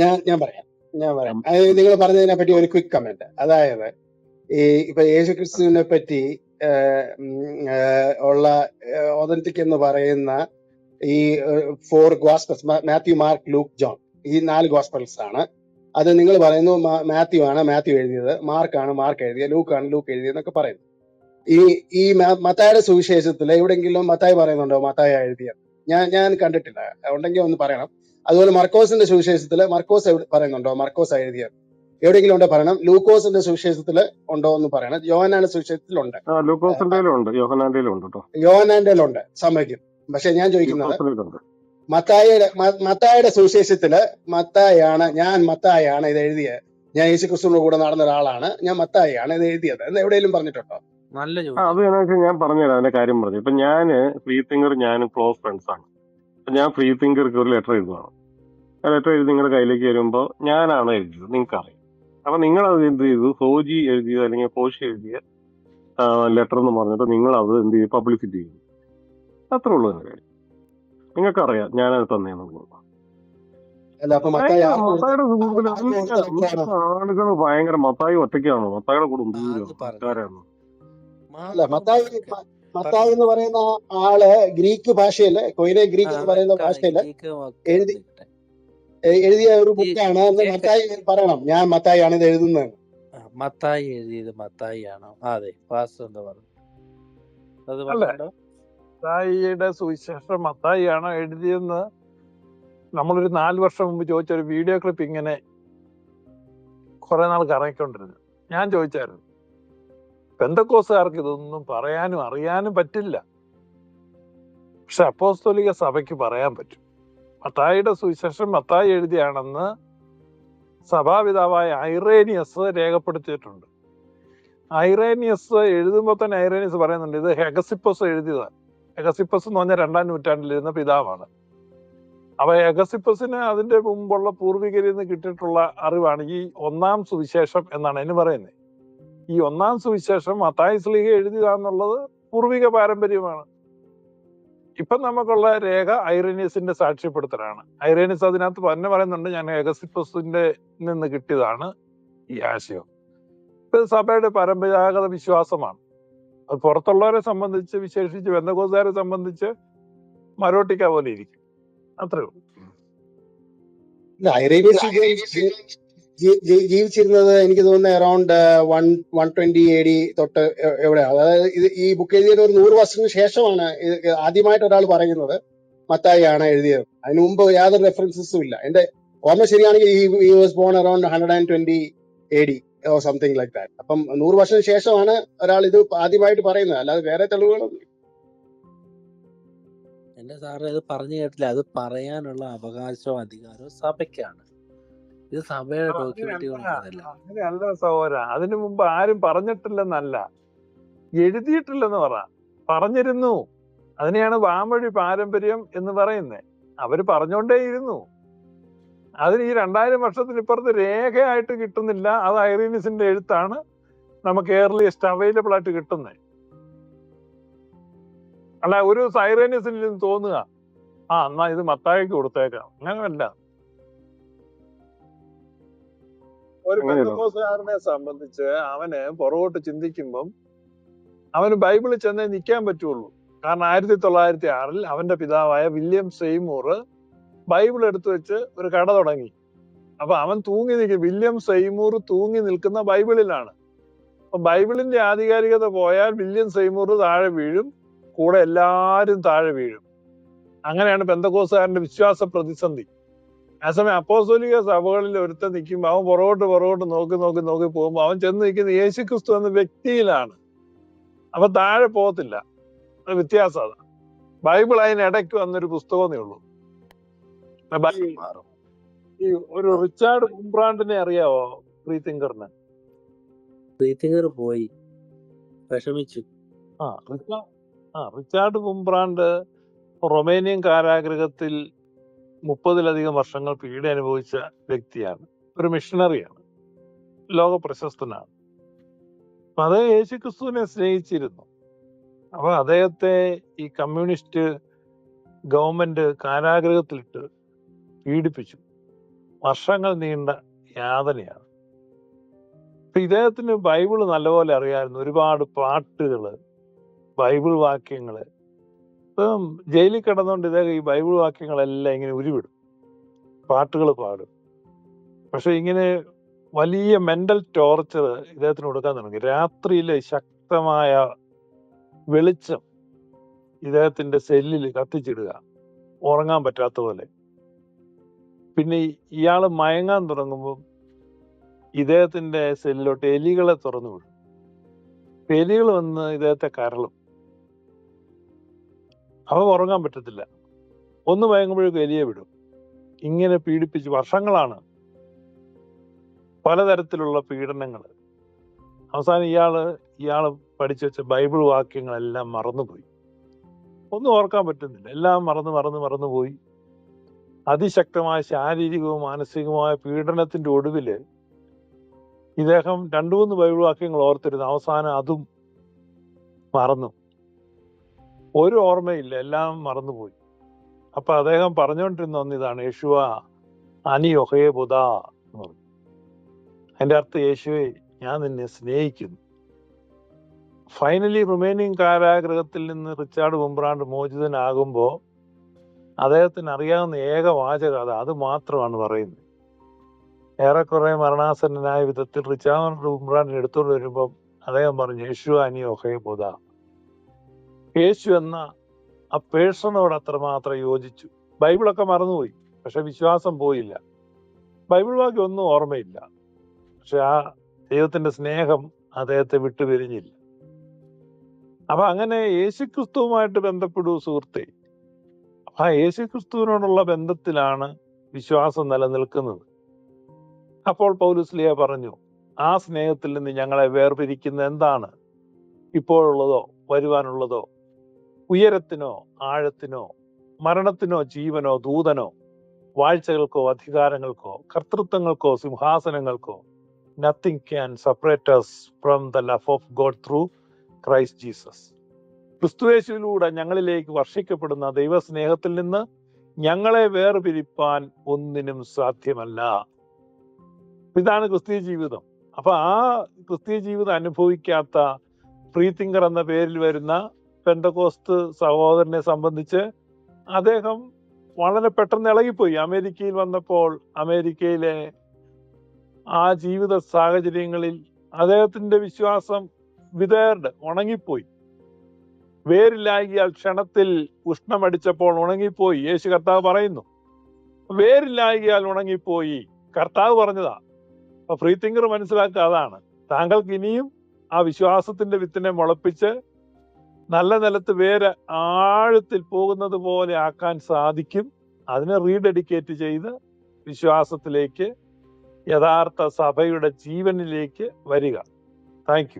ഞാൻ ഞാൻ പറയാം. ഞാൻ പറയാം. അതായത് നിങ്ങൾ പറഞ്ഞതിനെ പറ്റി ഒരു ക്വിക്ക് കമന്റ് അതായത് ഈ ഇപ്പൊ യേശു ക്രിസ്തുവിനെ പറ്റി ഉള്ള ഓതന്റിക് എന്ന് പറയുന്ന ഈ four gospels Matthew Mark Luke John ഈ നാല് ഗോസ്പൽസ് ആണ്. അത് നിങ്ങൾ പറയുന്നു മാത്യു ആണ് മാത്യു എഴുതിയത് ആണ് മാർക്ക് എഴുതിയത് ലൂക്ക് ആണ് ലൂക്ക് എഴുതിയത് എന്നൊക്കെ പറയുന്നു. ഈ ഈ മത്തായുടെ സുവിശേഷത്തിൽ എവിടെങ്കിലും മത്തായി പറയുന്നുണ്ടോ? മത്തായ എഴുതിയത് ഞാൻ ഞാൻ കണ്ടിട്ടില്ല. ഉണ്ടെങ്കിൽ ഒന്ന് പറയണം. അതുപോലെ മർക്കോസിന്റെ സുവിശേഷത്തിൽ മർക്കോസ് പറയുന്നുണ്ടോ? മർക്കോസ് എഴുതിയത് എവിടെയെങ്കിലും ഉണ്ടോ പറയണം? ലൂക്കോസിന്റെ സുവിശേഷത്തിൽ ഉണ്ടോ എന്ന് പറയണം. യോഹനാന്റെ സുവിശേഷത്തിലുണ്ട്. യോഹനാന്റെ ഉണ്ട്. സമ്മതിക്കും. പക്ഷെ ഞാൻ ചോദിക്കുന്നത് മത്തായയുടെ മത്തായിയുടെ മത്തായിയുടെ സുവിശേഷത്തിൽ മത്തായാണ് ഞാൻ മത്തായാണ് ഇത് എഴുതിയത് ഞാൻ യേശു ക്രിസ്തുവിന്റെ കൂടെ നടന്ന ഒരാളാണ്. ഞാൻ മത്തായാണ് ഇത് എഴുതിയത്. എന്ന് എവിടെയെങ്കിലും പറഞ്ഞിട്ടുണ്ടോ? നല്ല അത് ഞാൻ വെച്ചാൽ ഞാൻ പറഞ്ഞുതരാം അതിന്റെ കാര്യം പറഞ്ഞു ഇപ്പൊ ഞാൻ ഫ്രീ തിങ്കർ ഞാനും ക്ലോസ് ഫ്രണ്ട്സ് ആണ് അപ്പൊ ഞാൻ ഫ്രീ തിങ്കർക്ക് ഒരു ലെറ്റർ എഴുതുവാണ് ആ ലെറ്റർ എഴുതി നിങ്ങളുടെ കയ്യിലേക്ക് വരുമ്പോൾ ഞാനാണ് എഴുതിയത് നിങ്ങൾക്ക് അറിയാം അപ്പൊ നിങ്ങൾ അത് എന്ത് ചെയ്തു സോജി എഴുതിയത് അല്ലെങ്കിൽ പോഷി എഴുതിയ ലെറ്റർ എന്ന് പറഞ്ഞിട്ട് നിങ്ങൾ അത് എന്ത് ചെയ്തു പബ്ലിസിറ്റി ചെയ്തു അത്രേ ഉള്ളൂ എന്റെ കാര്യം നിങ്ങൾക്കറിയാം ഞാനത് തന്നേന്നുള്ളത് ആളുകൾ ഭയങ്കര മത്തായി ഒറ്റയ്ക്കാണോ മത്തായിയുടെ കൂടെ ആ, മത്തായി എന്ന് പറയുന്ന ആൾ ഗ്രീക്ക് ഭാഷയിൽ കൊയിനെ ഗ്രീക്ക് എന്ന് പറയുന്ന ഭാഷയിൽ എഴുതി എ- എഴുതിയ ഒരു ബുക്കാണ്. എന്ന് മത്തായി പറയണം. ഞാൻ മത്തായി ആണ് ഇത് എഴുതുന്നത്. മത്തായി എഴുതിയത് മത്തായി ആണോ അതെ പാസ്റ്റർ എന്താ പറഞ്ഞു അത് മത്തായിയുടെ സുവിശേഷം മത്തായിയാണോ എഴുതിയെന്ന് നമ്മളൊരു നാല് വർഷം മുമ്പ് ചോദിച്ച ഒരു വീഡിയോ ക്ലിപ്പ് ഇങ്ങനെ കുറെ നാൾ കറങ്ങിക്കൊണ്ടിരുന്നു. ഞാൻ ചോദിച്ചായിരുന്നു. പെന്തക്കോസുകാർക്ക് ഇതൊന്നും പറയാനും അറിയാനും പറ്റില്ല. പക്ഷെ അപ്പോസ്തോലിക സഭയ്ക്ക് പറയാൻ പറ്റും. മത്തായിയുടെ സുവിശേഷം മത്തായി എഴുതിയാണെന്ന് സഭാപിതാവായ ഐറേനിയസ് രേഖപ്പെടുത്തിയിട്ടുണ്ട്. ഐറേനിയസ് എഴുതുമ്പോൾ തന്നെ ഐറേനിയസ് പറയുന്നുണ്ട് ഇത് ഹെഗസിപ്പസ് എഴുതിയതാണ്. ഹെഗസിപ്പസ് എന്ന് പറഞ്ഞ രണ്ടാം നൂറ്റാണ്ടിലിരുന്ന പിതാവാണ്. അപ്പൊ ഹെഗസിപ്പസിന് അതിന്റെ മുമ്പുള്ള പൂർവികരിൽ നിന്ന് കിട്ടിയിട്ടുള്ള അറിവാണ് ഈ ഒന്നാം സുവിശേഷം എന്നാണ് അതിന് പറയുന്നത്. ഈ ഒന്നാം സുവിശേഷം മത്തായി സ്ലീഹ എഴുതിയതാന്നുള്ളത് പൂർവിക പാരമ്പര്യമാണ്. ഇപ്പൊ നമുക്കുള്ള രേഖ ഐറേനിയസിന്റെ സാക്ഷ്യപ്പെടുത്തലാണ്. ഐറേനിയസ് അതിനകത്ത് തന്നെ പറയുന്നുണ്ട് ഞാൻ ഏകസിപ്പസിന്റെ നിന്ന് കിട്ടിയതാണ് ഈ ആശയം. ഇപ്പൊ ഇത് സഭയുടെ പരമ്പരാഗത വിശ്വാസമാണ്. അത് പുറത്തുള്ളവരെ സംബന്ധിച്ച് വിശേഷിച്ച് ബന്ധകോസുകാരെ സംബന്ധിച്ച് മരോട്ടിക്ക പോലെ ഇരിക്കും. അത്രേ ഉള്ളൂ. ജീവിച്ചിരുന്നത് എനിക്ക് തോന്നുന്നത് around one one twenty A D തൊട്ട് എവിടെയാണ് അതായത് ഇത് ഈ ബുക്ക് എഴുതിയത് ഒരു നൂറ് വർഷത്തിന് ശേഷമാണ് ആദ്യമായിട്ട് ഒരാൾ പറയുന്നത്. മത്തായി ആണ് എഴുതിയത്. അതിന് മുമ്പ് യാതൊരു റെഫറൻസസും ഇല്ല. എന്റെ ഓർമ്മ ശരിയാണെങ്കിൽ ഈ born around hundred and twenty A D oh something like that അപ്പം നൂറ് വർഷത്തിന് ശേഷമാണ് ഒരാൾ ഇത് ആദ്യമായിട്ട് പറയുന്നത്. അല്ലാതെ വേറെ തെളിവുകളൊന്നും എന്റെ സാറേ അത് പറഞ്ഞു കേട്ടില്ല. അത് പറയാനുള്ള അവകാശവും അധികാരവും സഭയ്ക്കാണ്. ഇത് സഭയുടെ അപ്പൊ ഡോക്യുമെന്റുകൾ അങ്ങനെയല്ല. സഹോദര. അതിനു മുമ്പ് ആരും പറഞ്ഞിട്ടില്ലെന്നല്ല. എഴുതിയിട്ടില്ലെന്ന് പറ. പറഞ്ഞിരുന്നു. അതിനെയാണ് വാമൊഴി പാരമ്പര്യം എന്ന് പറയുന്നത് അവർ പറഞ്ഞോണ്ടേയിരുന്നു. അതിന് ഈ രണ്ടായിരം വർഷത്തിന് ഇപ്പുറത്ത് രേഖയായിട്ട് കിട്ടുന്നില്ല. അത് ഐറീനിസിന്റെ എഴുത്താണ് നമുക്ക് ഏർലിയസ്റ്റ് അവൈലബിൾ ആയിട്ട് കിട്ടുന്നത് അല്ല ഒരു സൈറേനിയസിൽ തോന്നുക. ആ എന്നാ ഇത് മത്തായിക്ക് കൊടുത്തേക്കാം. അങ്ങനെയല്ല. ഒരു പെന്തക്കോസുകാരനെ സംബന്ധിച്ച് അവന് പുറകോട്ട് ചിന്തിക്കുമ്പം അവന് ബൈബിളിൽ ചെന്നേ നിൽക്കാൻ പറ്റുള്ളൂ. കാരണം ആയിരത്തി തൊള്ളായിരത്തി ആറിൽ അവന്റെ പിതാവായ വില്യം സെയ്മൂർ ബൈബിൾ എടുത്തു വെച്ച് ഒരു കട തുടങ്ങി. അപ്പൊ അവൻ തൂങ്ങി നിൽക്കും. വില്യം സെയ്മൂർ തൂങ്ങി നിൽക്കുന്ന ബൈബിളിലാണ്. അപ്പൊ ബൈബിളിന്റെ ആധികാരികത പോയാൽ വില്യം സെയ്മൂർ താഴെ വീഴും കൂടെ എല്ലാരും താഴെ വീഴും. അങ്ങനെയാണ് പെന്തക്കോസുകാരന്റെ വിശ്വാസ പ്രതിസന്ധി. അതേസമയം അപ്പോസ്തോലിക സഭകളിൽ ഒരുത്തൻ നിൽക്കുമ്പോൾ അവൻ പുറകോട്ട് പുറകോട്ട് നോക്കി നോക്കി നോക്കി പോകുമ്പോൾ അവൻ ചെന്ന് നിൽക്കുന്ന യേശു ക്രിസ്തു എന്ന വ്യക്തിയിലാണ്. അപ്പൊ താഴെ പോകത്തില്ല. അത് വ്യത്യാസം ബൈബിൾ ബൈബിൾ അതിനിടയ്ക്ക് വന്നൊരു പുസ്തകമേ ഉള്ളൂ. മാറും. ഈ ഒരു റിച്ചാർഡ് കുംബ്രാണ്ടിനെ അറിയാവോ പ്രീതിങ്കറിന്? പ്രീതിങ്കർ പോയി. വിഷമിച്ചു. ആ റിച്ചാർഡ് ആ റിച്ചാർഡ് കുംബ്രാണ്ട് റൊമേനിയൻ കാരാഗൃഹത്തിൽ മുപ്പതിലധികം വർഷങ്ങൾ പീഡ അനുഭവിച്ച വ്യക്തിയാണ്. ഒരു മിഷണറിയാണ് ലോക പ്രശസ്തനാണ്. അപ്പൊ അത് യേശുക്രിസ്തുവിനെ സ്നേഹിച്ചിരുന്നു. അപ്പൊ അദ്ദേഹത്തെ ഈ കമ്മ്യൂണിസ്റ്റ് ഗവൺമെന്റ് കാരാഗ്രഹത്തിലിട്ട് പീഡിപ്പിച്ചു. വർഷങ്ങൾ നീണ്ട യാതനയാണ്. അപ്പൊ ഇദ്ദേഹത്തിന് ബൈബിൾ നല്ലപോലെ അറിയാമായിരുന്നു. ഒരുപാട് പാട്ടുകൾ ബൈബിൾ വാക്യങ്ങൾ ഇപ്പം ജയിലിൽ കിടന്നുകൊണ്ട് ഇതേ ഈ ബൈബിൾ വാക്യങ്ങളെല്ലാം ഇങ്ങനെ ഉരുവിടും. പാട്ടുകൾ പാടും. പക്ഷെ ഇങ്ങനെ വലിയ മെന്റൽ ടോർച്ചർ ഇദ്ദേഹത്തിന് കൊടുക്കാൻ തുടങ്ങി. രാത്രിയിലെ ശക്തമായ വെളിച്ചം ഇദ്ദേഹത്തിന്റെ സെല്ലിൽ കത്തിച്ചിടുക ഉറങ്ങാൻ പറ്റാത്ത പോലെ. പിന്നെ ഇയാൾ മയങ്ങാൻ തുടങ്ങുമ്പോൾ ഇദ്ദേഹത്തിന്റെ സെല്ലിലോട്ട് എലികളെ തുറന്നു വിടും. എലികൾ വന്ന് ഇദ്ദേഹത്തെ കരളും. അവ ഉറങ്ങാൻ പറ്റത്തില്ല. ഒന്ന് മയങ്ങുമ്പോഴേക്കും എലിയെ വിടും. ഇങ്ങനെ പീഡിപ്പിച്ച് വർഷങ്ങളാണ് പലതരത്തിലുള്ള പീഡനങ്ങൾ അവസാനം ഇയാൾ ഇയാൾ പഠിച്ചു വെച്ച ബൈബിൾ വാക്യങ്ങളെല്ലാം മറന്നുപോയി. ഒന്നും ഓർക്കാൻ പറ്റുന്നില്ല. എല്ലാം മറന്ന് മറന്ന് മറന്നുപോയി അതിശക്തമായ ശാരീരികവും മാനസികവുമായ പീഡനത്തിന്റെ ഒടുവിൽ ഇദ്ദേഹം രണ്ടു മൂന്ന് ബൈബിൾ വാക്യങ്ങൾ ഓർത്തിരുന്നു അവസാനം അതും മറന്നു. ഒരു ഓർമ്മയില്ല. എല്ലാം മറന്നുപോയി. അപ്പൊ അദ്ദേഹം പറഞ്ഞുകൊണ്ടിരുന്ന ഒന്ന് ഇതാണ്. യേശുവ അനി ഒഹേ ബുധ എന്ന് പറഞ്ഞു. അതിന്റെ അർത്ഥം യേശുവെ ഞാൻ നിന്നെ സ്നേഹിക്കുന്നു. ഫൈനലി റുമേനിയൻ കാരാഗ്രഹത്തിൽ നിന്ന് റിച്ചാർഡ് കുമ്പ്രാണ്ട് മോചിതനാകുമ്പോൾ അദ്ദേഹത്തിന് അറിയാവുന്ന ഏക വാചകം അത്. മാത്രമാണ് പറയുന്നത്. ഏറെക്കുറെ മരണാസന്നനായ വിധത്തിൽ റിച്ചാർഡ് മുമ്പ്രാണ്ടിനെ എടുത്തുകൊണ്ട് അദ്ദേഹം പറഞ്ഞു യേശു അനി ഒഹേ ബുധ യേശു എന്ന ആ പേഴ്സണോട് അത്രമാത്രം യോജിച്ചു. ബൈബിളൊക്കെ മറന്നുപോയി പക്ഷെ വിശ്വാസം പോയില്ല. ബൈബിൾ വാക്യം ഒന്നും ഓർമ്മയില്ല. പക്ഷെ ആ ദൈവത്തിന്റെ സ്നേഹം അദ്ദേഹത്തെ വിട്ടുപിരിഞ്ഞില്ല അപ്പൊ അങ്ങനെ യേശുക്രിസ്തുവുമായിട്ട് ബന്ധപ്പെടൂ സുഹൃത്തെ ആ യേശുക്രിസ്തുവിനോടുള്ള ബന്ധത്തിലാണ് വിശ്വാസം നിലനിൽക്കുന്നത്. അപ്പോൾ പൗലുസ്ലിയ പറഞ്ഞു ആ സ്നേഹത്തിൽ നിന്ന് ഞങ്ങളെ വേർപിരിക്കുന്ന എന്താണ്? ഇപ്പോഴുള്ളതോ വരുവാനുള്ളതോ ഉയരത്തിനോ ആഴത്തിനോ മരണത്തിനോ ജീവനോ ദൂതനോ വാഴ്ചകൾക്കോ അധികാരങ്ങൾക്കോ കർത്തൃത്വങ്ങൾക്കോ സിംഹാസനങ്ങൾക്കോ nothing can separate from the love of God through Christ Jesus ക്രിസ്തുവേശുവിലൂടെ ഞങ്ങളിലേക്ക് വർഷിക്കപ്പെടുന്ന ദൈവസ്നേഹത്തിൽ നിന്ന് ഞങ്ങളെ വേർപിരിപ്പാൻ ഒന്നിനും സാധ്യമല്ല. ഇതാണ് ക്രിസ്തീയ ജീവിതം. അപ്പൊ ആ ക്രിസ്തീയ ജീവിതം അനുഭവിക്കാത്ത ഫ്രീ തിങ്കർ എന്ന പേരിൽ വരുന്ന പെന്തകോസ്ത് സഹോദരനെ സംബന്ധിച്ച് അദ്ദേഹം വളരെ പെട്ടെന്ന് ഇളകിപ്പോയി. അമേരിക്കയിൽ വന്നപ്പോൾ അമേരിക്കയിലെ ആ ജീവിത സാഹചര്യങ്ങളിൽ അദ്ദേഹത്തിന്റെ വിശ്വാസം വിതേർഡ് ഉണങ്ങിപ്പോയി. വേരില്ലാകിയാൽ ക്ഷണത്തിൽ ഉഷ്ണമടിച്ചപ്പോൾ ഉണങ്ങിപ്പോയി. യേശു കർത്താവ് പറയുന്നു വേരില്ലായിയാൽ ഉണങ്ങിപ്പോയി. കർത്താവ് പറഞ്ഞതാ. അപ്പൊ ഫ്രീ തിങ്കർ മനസ്സിലാക്കുക അതാണ്. താങ്കൾക്ക് ഇനിയും ആ വിശ്വാസത്തിന്റെ വിത്തിനെ മുളപ്പിച്ച് നല്ല നിലത്ത് വേര് ആഴത്തിൽ പോകുന്നത് പോലെ ആക്കാൻ സാധിക്കും. അതിനെ റീഡെഡിക്കേറ്റ് ചെയ്ത് വിശ്വാസത്തിലേക്ക് യഥാർത്ഥ സഭയുടെ ജീവനിലേക്ക് വരിക. താങ്ക്